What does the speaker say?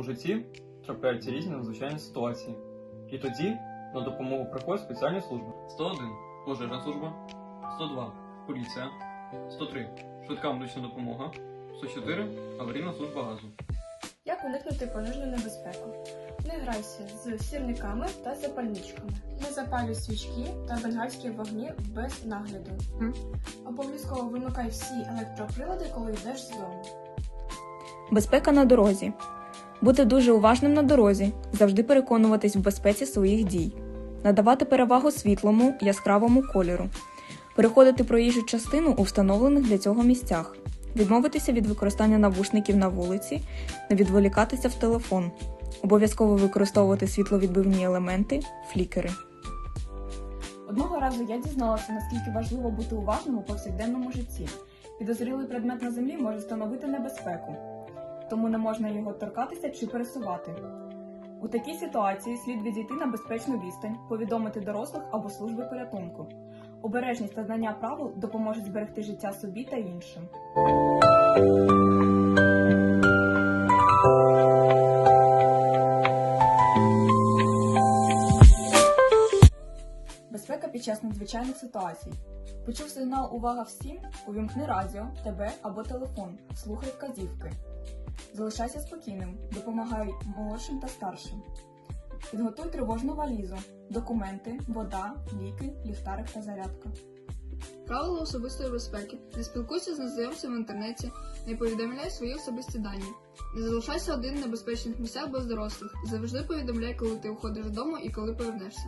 житті трапляються різні надзвичайні ситуації. І тоді на допомогу приходять спеціальні служби. 101 пожежна служба, 102 поліція, 103 швидка медична допомога, 104 аварійна служба газу. Як уникнути пожежну небезпеку? Не грайся з сірниками та запальничками. Не запалюй свічки та бенгальські вогні без нагляду. Обов'язково вимикай всі електроприлади, коли йдеш з дому. Безпека на дорозі. Бути дуже уважним на дорозі, завжди переконуватись в безпеці своїх дій, надавати перевагу світлому, яскравому кольору, переходити проїжджу частину у встановлених для цього місцях, відмовитися від використання навушників на вулиці, не відволікатися в телефон, обов'язково використовувати світловідбивні елементи, флікери. Одного разу я дізналася, наскільки важливо бути уважним у повсякденному житті. Підозрілий предмет на землі може становити небезпеку, тому не можна його торкатися чи пересувати. У такій ситуації слід відійти на безпечну відстань, повідомити дорослих або служби порятунку. Обережність та знання правил допоможуть зберегти життя собі та іншим. Безпека під час надзвичайних ситуацій. Почув сигнал Увага всім, увімкни радіо, ТВ або телефон, слухай вказівки. Залишайся спокійним, допомагай молодшим та старшим. Підготуй тривожну валізу, документи, вода, ліки, ліхтарик та зарядка. Правила особистої безпеки. Не спілкуйся з незнайомцем в інтернеті, не повідомляй свої особисті дані. Не залишайся один в небезпечних місцях без дорослих. Завжди повідомляй, коли ти уходиш з дому і коли повернешся.